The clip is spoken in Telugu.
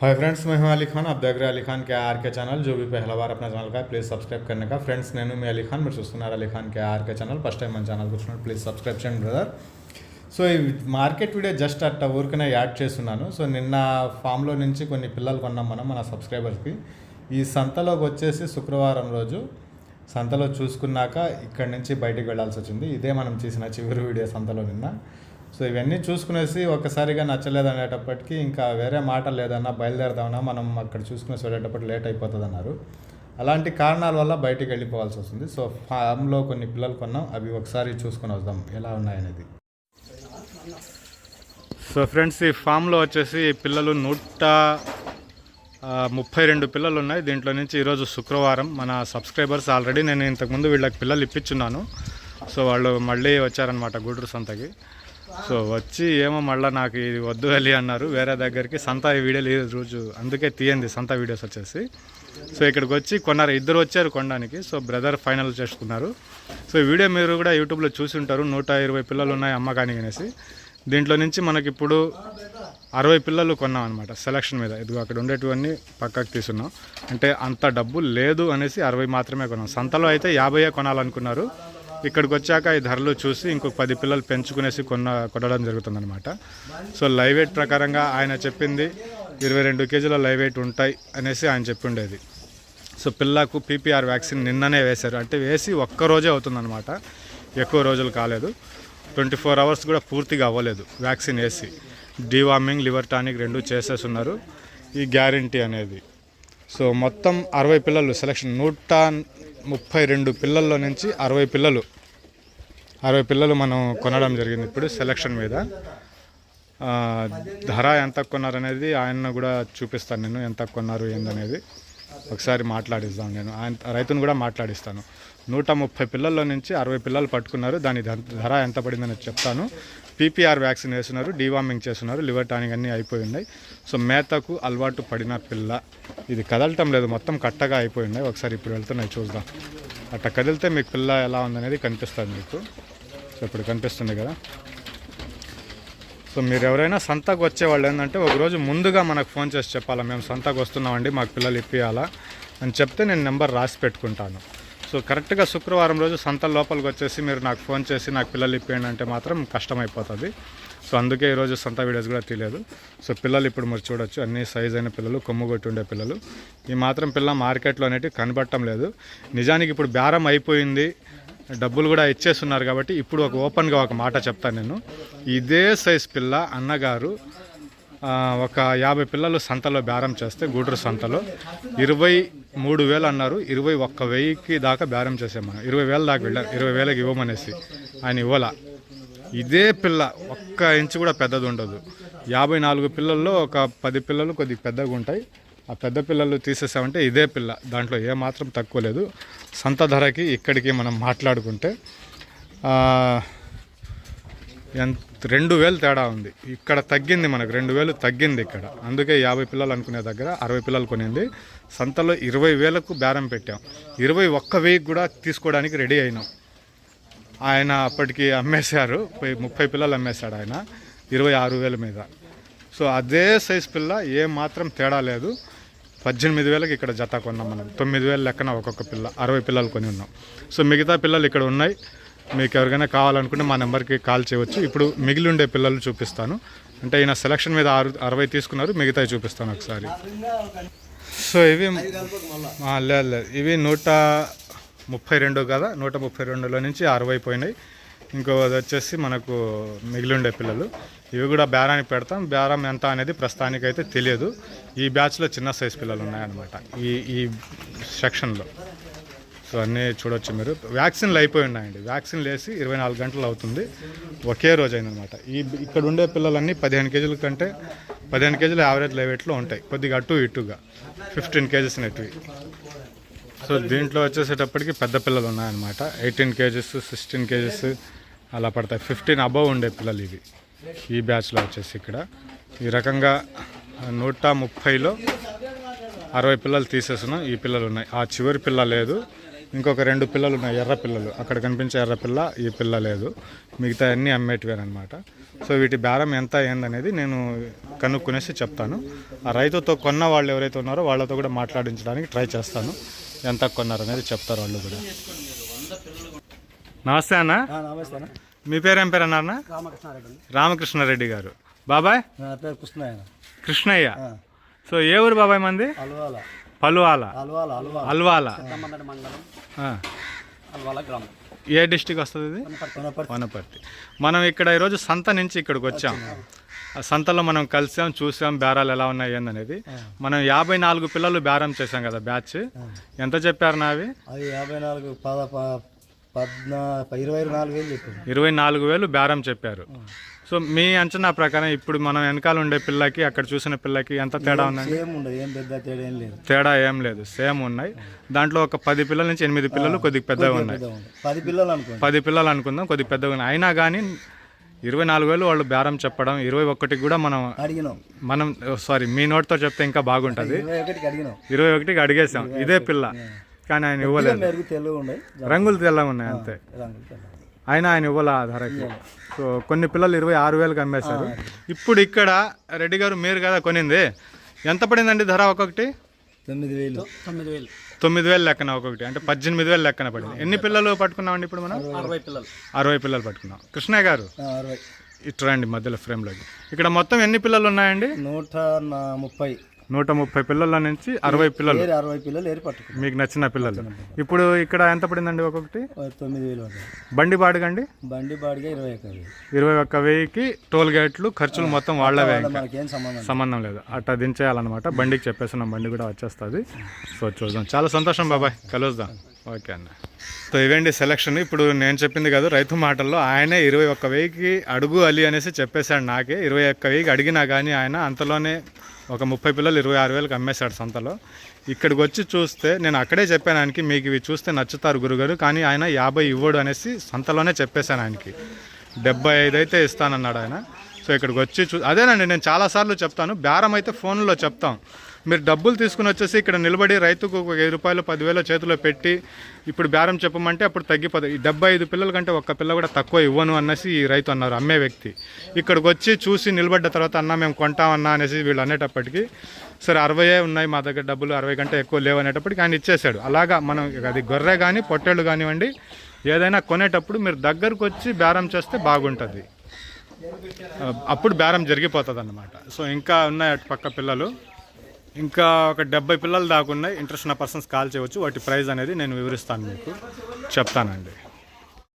हाय फ्रेंड्स मैं हूं अली खान आप देख रहे हैं अली खान के आर के ఛానల్ जो भी पहला बार अपना ఛానల్ का ప్లీజ్ సబ్స్క్రైబ్ करने का ఫ్రెండ్స్ నేను మీ అలీ ఖాన్ మీరు చూస్తున్నారు Ali Khan K R K channel first time మన ఛానల్ కూర్చున్నాడు ప్లీజ్ సబ్స్క్రైబ్ చేయండి బ్రదర్ సో ఈ మార్కెట్ వీడియో జస్ట్ అట్ట ఊరికనే యాడ్ చేస్తున్నాను సో నిన్న ఫామ్లో నుంచి కొన్ని పిల్లలు కొన్నాం మనం మన సబ్స్క్రైబర్స్కి ఈ సంతలోకి వచ్చేసి శుక్రవారం రోజు సంతలో చూసుకున్నాక ఇక్కడి నుంచి బయటికి వెళ్ళాల్సి వచ్చింది ఇదే మనం చేసిన చివరి వీడియో సంతలో నిన్న సో ఇవన్నీ చూసుకునేసి ఒక్కసారిగా నచ్చలేదు అనేటప్పటికి ఇంకా వేరే మాట లేదన్నా బయలుదేరదామన్నా మనం అక్కడ చూసుకునేసి వెళ్ళేటప్పుడు లేట్ అయిపోతుంది అన్నారు అలాంటి కారణాల వల్ల బయటికి వెళ్ళిపోవాల్సి వస్తుంది. సో ఫామ్లో కొన్ని పిల్లలు కొన్నాం. అవి ఒకసారి చూసుకొని వద్దాం. ఎలా ఉన్నాయనేది. సో ఫ్రెండ్స్ ఈ ఫామ్లో వచ్చేసి పిల్లలు నూట ముప్పై రెండు పిల్లలు ఉన్నాయి దీంట్లో నుంచి ఈరోజు శుక్రవారం మన సబ్స్క్రైబర్స్ ఆల్రెడీ నేను ఇంతకుముందు వీళ్ళకి పిల్లలు ఇప్పించున్నాను. సో వాళ్ళు మళ్ళీ వచ్చారనమాట గూడూరు సంతకి సో వచ్చి ఏమో మళ్ళీ నాకు ఇది వద్దు వెళ్ళి అన్నారు. వేరే దగ్గరికి సంత ఈ వీడియోలు రోజు అందుకే తీయండి సంత వీడియోస్ వచ్చేసి. సో ఇక్కడికి వచ్చి కొన్నారు. ఇద్దరు వచ్చారు కొనడానికి. సో బ్రదర్ ఫైనల్ చేసుకున్నారు. సో వీడియో మీరు కూడా యూట్యూబ్లో చూసి ఉంటారు. నూట ఇరవై పిల్లలు ఉన్నాయి అమ్మకానికి అనేసి. దీంట్లో నుంచి మనకి ఇప్పుడు అరవై పిల్లలు కొన్నాం అనమాట సెలక్షన్ మీద. ఇదిగో అక్కడ ఉండేటివన్నీ పక్కకు తీసున్నాం అంటే అంత డబ్బు లేదు అనేసి అరవై మాత్రమే కొన్నాం. సంతలో అయితే యాభై కొనాలనుకున్నారు. ఇక్కడికి వచ్చాక ఈ ధరలు చూసి ఇంకొక పది పిల్లలు పెంచుకునేసి కొన్న కొనడం జరుగుతుందనమాట సో లైవ్ వెయిట్ ప్రకారంగా ఆయన చెప్పింది ఇరవై రెండు కేజీల లైవ్ వెయిట్ ఉంటాయి అనేసి ఆయన చెప్పిండేది. సో పిల్లకు పీపీఆర్ వ్యాక్సిన్ నిన్ననే వేశారు. అంటే వేసి ఒక్క రోజే అవుతుందన్నమాట. ఎక్కువ రోజులు కాలేదు. ట్వంటీ ఫోర్ అవర్స్ కూడా పూర్తిగా అవ్వలేదు వ్యాక్సిన్ వేసి. డీవార్మింగ్ లివర్ టానిక్ రెండు చేసేస్తున్నారు ఈ గ్యారంటీ అనేది. సో మొత్తం అరవై పిల్లలు సెలక్షన్. నూట ముప్పై రెండు పిల్లల్లో నుంచి అరవై పిల్లలు అరవై పిల్లలు మనం కొనడం జరిగింది ఇప్పుడు సెలక్షన్ మీద. ధర ఎంత కొన్నారనేది ఆయన కూడా చూపిస్తాను నేను ఎంత కొన్నారు ఏందనేది. ఒకసారి మాట్లాడిస్తాను నేను. ఆయన రైతును కూడా మాట్లాడిస్తాను. నూట ముప్పై పిల్లల్లో నుంచి అరవై పిల్లలు పట్టుకున్నారు. దాని ధర ధర ఎంత పడిందని చెప్తాను. పీపీఆర్ వ్యాక్సిన్ వేస్తున్నారు డీవార్మింగ్ చేస్తున్నారు లివర్ టానిక్ అన్నీ అయిపోయి ఉన్నాయి. సో మేతకు అలవాటు పడిన పిల్ల. ఇది కదలటం లేదు మొత్తం కట్టగా అయిపోయి ఉన్నాయి. ఒకసారి ఇప్పుడు వెళ్తున్నాయి చూద్దాం. అట్లా కదిలితే మీకు పిల్ల ఎలా ఉందనేది కనిపిస్తుంది మీకు. సో ఇప్పుడు కనిపిస్తుంది కదా. సో మీరు ఎవరైనా సంతకు వచ్చేవాళ్ళు ఏంటంటే ఒకరోజు ముందుగా మనకు ఫోన్ చేసి చెప్పాలా మేము సంతకు వస్తున్నామండి మాకు పిల్లలు ఇప్పియాలా అని చెప్తే నేను నెంబర్ రాసి పెట్టుకుంటాను. సో కరెక్ట్గా శుక్రవారం రోజు సంత లోపలికి వచ్చేసి మీరు నాకు ఫోన్ చేసి నాకు పిల్లలు ఇప్పియండి అంటే మాత్రం కష్టమైపోతుంది. సో అందుకే ఈరోజు సంత వీడియోస్ కూడా తీయలేదు. సో పిల్లలు ఇప్పుడు మీరు చూడొచ్చు అన్ని సైజ్ అయిన పిల్లలు కొమ్ము కొట్టి ఉండే పిల్లలు. ఈ మాత్రం పిల్ల మార్కెట్లో అనేటివి కనబడటం లేదు. నిజానికి ఇప్పుడు బేరం అయిపోయింది. డబ్బులు కూడా ఇచ్చేస్తున్నారు కాబట్టి ఇప్పుడు ఒక ఓపెన్గా ఒక మాట చెప్తాను నేను. ఇదే సైజ్ పిల్ల అన్నగారు ఒక యాభై పిల్లలు సంతలో బేరం చేస్తే గూడూరు సంతలో ఇరవై మూడు వేలు అన్నారు. ఇరవై ఒక్క వెయ్యికి దాకా బేరం చేసాం మనం ఇరవై వేల దాకా వెళ్ళారు ఇరవై వేలకి ఇవ్వమనేసి ఆయన ఇవ్వాల. ఇదే పిల్ల ఒక్క ఇంచు కూడా పెద్దది ఉండదు. యాభై నాలుగు పిల్లల్లో ఒక పది పిల్లలు కొద్దిగా పెద్దగా ఉంటాయి. ఆ పెద్ద పిల్లలు తీసేసామంటే ఇదే పిల్ల. దాంట్లో ఏ మాత్రం తక్కువ లేదు. సంత ధరకి ఇక్కడికి మనం మాట్లాడుకుంటే ఎంత రెండు వేలు తేడా ఉంది. ఇక్కడ తగ్గింది మనకు రెండు వేలు తగ్గింది ఇక్కడ. అందుకే యాభై పిల్లలు అనుకునే దగ్గర అరవై పిల్లలు కొనింది. సంతలో ఇరవై వేలకు బేరం పెట్టాం. ఇరవై ఒక్క వెయ్యికి కూడా తీసుకోవడానికి రెడీ అయినాం. ఆయన అప్పటికి అమ్మేశారు. పోయి ముప్పై పిల్లలు అమ్మేశాడు ఆయన. ఇరవై ఆరు వేల మీద. సో అదే సైజ్ పిల్ల ఏ మాత్రం తేడా లేదు. పద్దెనిమిది వేలకి ఇక్కడ జత కొన్నాం మనం. తొమ్మిది వేల లెక్కన ఒక్కొక్క పిల్ల అరవై పిల్లలు కొని ఉన్నాం. సో మిగతా పిల్లలు ఇక్కడ ఉన్నాయి. మీకు ఎవరికైనా కావాలనుకుంటే మా నెంబర్కి కాల్ చేయవచ్చు ఇప్పుడు మిగిలి ఉండే పిల్లలు చూపిస్తాను. అంటే ఈయన సెలక్షన్ మీద ఆరు అరవై తీసుకున్నారు. మిగతా చూపిస్తాను ఒకసారి. సో ఇవి లేదు లేదు ఇవి నూట ముప్పై రెండు కదా? నూట ముప్పై రెండులో నుంచి అరవై పోయినాయి. ఇంకోది వచ్చేసి మనకు మిగిలి ఉండే పిల్లలు. ఇవి కూడా బేరానికి పెడతాం. బేరం ఎంత అనేది ప్రస్తుతానికైతే తెలియదు. ఈ బ్యాచ్లో చిన్న సైజ్ పిల్లలు ఉన్నాయన్నమాట. ఈ ఈ సెక్షన్లో. సో అన్నీ చూడొచ్చు మీరు. వ్యాక్సిన్లు అయిపోయి ఉన్నాయండి. వ్యాక్సిన్లు వేసి ఇరవై నాలుగు గంటలు అవుతుంది. ఒకే రోజు అయిందనమాట ఈ ఇక్కడ ఉండే పిల్లలన్నీ పదిహేను కేజీల కంటే పదిహేను కేజీలు యావరేజ్ లెవెట్లో ఉంటాయి. కొద్దిగా అటు ఇటుగా. ఫిఫ్టీన్ కేజీస్ నెట్వి సో దీంట్లో వచ్చేసేటప్పటికి పెద్ద పిల్లలు ఉన్నాయన్నమాట. ఎయిటీన్ కేజెస్ సిక్స్టీన్ కేజెస్ అలా పడతాయి. ఫిఫ్టీన్ అబవ్ ఉండే పిల్లలు ఇవి. ఈ బ్యాచ్లో వచ్చేసి ఇక్కడ. ఈ రకంగా నూట ముప్పైలో అరవై పిల్లలు తీసేస్తున్నాం. ఈ పిల్లలు ఉన్నాయి. ఆ చివరి పిల్ల లేదు. ఇంకొక రెండు పిల్లలు ఉన్నాయి. ఎర్ర పిల్లలు. అక్కడ కనిపించే ఎర్ర పిల్ల ఈ పిల్ల లేదు. మిగతా అన్నీ అమ్మేటివేనమాట సో వీటి బేరం ఎంత ఏందనేది నేను కనుక్కునేసి చెప్తాను. ఆ రైతుతో కొన్న వాళ్ళు ఎవరైతే ఉన్నారో వాళ్ళతో కూడా మాట్లాడించడానికి ట్రై చేస్తాను. ఎంత కొన్నారనేది చెప్తారు వాళ్ళు కూడా. నమస్తే అన్న. నమస్తే అన్న. మీ పేరు ఏం పేరు అన్నారన్న రామకృష్ణారెడ్డి రామకృష్ణారెడ్డి గారు. బాబాయ్? నా పేరు కృష్ణయ్య కృష్ణయ్య. సో ఏ ఊరు బాబాయ్ మంది? పలువాల. అల్వాల ఏ డిస్టిక్ వస్తుంది ఇది? వనపర్తి. మనం ఇక్కడ ఈరోజు సంత నుంచి ఇక్కడికి వచ్చాం. ఆ సంతలో మనం కలిసాం చూసాం బేరాలు ఎలా ఉన్నాయి ఏందనేది. మనం యాభై నాలుగు పిల్లలు బేరం చేసాం కదా బ్యాచ్. ఎంత చెప్పారు నావి? అది యాభై నాలుగు పద్నా ఇరవై నాలుగు వేలు చెప్పింది ఇరవై నాలుగు వేలు బేరం చెప్పారు. సో మీ అంచనా ప్రకారం ఇప్పుడు మనం వెనకాల ఉండే పిల్లకి అక్కడ చూసిన పిల్లకి ఎంత తేడా ఉందండి? ఏం ఉండదు ఏం పెద్ద తేడా ఏం లేదు. తేడా ఏం లేదు సేమ్ ఉన్నాయి. దాంట్లో ఒక పది పిల్లల నుంచి ఎనిమిది పిల్లలు కొద్దిగా పెద్దగా ఉన్నాయి. పది పిల్లలు అనుకోండి. పది పిల్లలు అనుకుందాం కొద్దిగా పెద్దగా ఉన్నాయి. అయినా కానీ ఇరవై నాలుగు వేలు వాళ్ళు బేరం చెప్పడం ఇరవై ఒకటికి కూడా మనం అడిగినాం. మనం సారీ మీ నోటితో చెప్తే ఇంకా బాగుంటుంది. ఇరవై ఒకటికి అడిగేసాం. ఇదే పిల్ల. కానీ ఆయన ఇవ్వలేదు. మెరుగు రంగులు తెల్లగా ఉన్నాయి అంతే. రంగులు. అయినా ఆయన ఇవ్వలే ఆ ధరకి సో కొన్ని పిల్లలు ఇరవై ఆరు వేలకు అమ్మేశారు ఇప్పుడు ఇక్కడ రెడ్డి గారు మీరు కదా కొనింది ఎంత పడిందండి ధర ఒక్కొక్కటి? తొమ్మిది వేలు. తొమ్మిది వేలు. తొమ్మిది వేలు లెక్కన ఒక్కొక్కటి అంటే పద్దెనిమిది వేలు లెక్కన పడింది. ఎన్ని పిల్లలు పట్టుకున్నామండి ఇప్పుడు మనం? అరవై పిల్లలు. అరవై పిల్లలు పట్టుకున్నాం. కృష్ణయ్య గారు? అరవై. ఇటు రండి మధ్యలో ఫ్రేమ్లోకి. ఇక్కడ మొత్తం ఎన్ని పిల్లలు ఉన్నాయండి? నూట ముప్పై. నూట ముప్పై పిల్లల నుంచి అరవై పిల్లలు. అరవై పిల్లలు ఏరి పట్టుకున్నాం మీకు నచ్చిన పిల్లలు. ఇప్పుడు ఇక్కడ ఎంత పడిందండి ఒక్కొక్కటి? తొమ్మిది వేలు బండి బాడుగండి. బండి బాడిగా ఇరవై ఒక వేలు. ఇరవై ఒక్క వెయ్యికి టోల్ గేట్లు ఖర్చులు మొత్తం వాళ్ళవే సంబంధం లేదు. అట్లా దించేయాలన్నమాట. బండికి చెప్పేస్తున్నాం బండి కూడా వచ్చేస్తుంది. సో చూద్దాం. చాలా సంతోషం బాబాయ్. కలుద్దాం. ఓకే అన్న. సో ఇవేంటి సెలక్షన్ ఇప్పుడు నేను చెప్పింది కాదు రైతు మాటల్లో ఆయనే ఇరవై ఒక్క వెయ్యికి అడుగు అలి అనేసి చెప్పేశాడు నాకే. ఇరవై ఒక్క వెయ్యికి అడిగినా కానీ ఆయన అంతలోనే ఒక ముప్పై పిల్లలు ఇరవై ఆరు వేలకు అమ్మేశాడు సంతలో. ఇక్కడికి వచ్చి చూస్తే నేను అక్కడే చెప్పాను ఆయనకి మీకు ఇవి చూస్తే నచ్చుతారు గురుగారు కానీ ఆయన యాభై ఇవ్వడు అనేసి సంతలోనే చెప్పేశాను ఆయనకి. డెబ్బై ఐదు అయితే ఇస్తానన్నాడు ఆయన. సో ఇక్కడికి వచ్చి చూ అదేనండి నేను చాలాసార్లు చెప్తాను. బేరం అయితే ఫోన్లో చెప్తాం. మీరు డబ్బులు తీసుకుని వచ్చేసి ఇక్కడ నిలబడి రైతుకు ఒక వెయ్యి రూపాయలు పదివేల చేతిలో పెట్టి ఇప్పుడు బేరం చెప్పమంటే అప్పుడు తగ్గిపోతుంది ఈ డెబ్బై ఐదు పిల్లల కంటే ఒక్క పిల్ల కూడా తక్కువ ఇవ్వను అనేసి ఈ రైతు అన్నారు అమ్మే వ్యక్తి. ఇక్కడికి వచ్చి చూసి నిలబడ్డ తర్వాత అన్న మేము కొంటామన్నా అనేసి వీళ్ళు అనేటప్పటికీ సరే అరవై ఉన్నాయి మా దగ్గర డబ్బులు అరవై కంటే ఎక్కువ లేవు అనేటప్పటికి ఆయన ఇచ్చేసాడు అలాగా మనం అది గొర్రె కానీ పొట్టేళ్ళు కానివ్వండి ఏదైనా కొనేటప్పుడు మీరు దగ్గరకు వచ్చి బేరం చేస్తే బాగుంటుంది. అప్పుడు బేరం జరిగిపోతుంది అన్నమాట సో ఇంకా ఉన్నాయి అటు పక్క పిల్లలు. ఇంకా ఒక డెబ్బై పిల్లలు దాకున్నాయి ఇంట్రెస్ట్ ఉన్న పర్సన్స్ కాల్ చేయవచ్చు. వాటి ప్రైస్ అనేది నేను వివరిస్తాను మీకు. చెప్తానండి.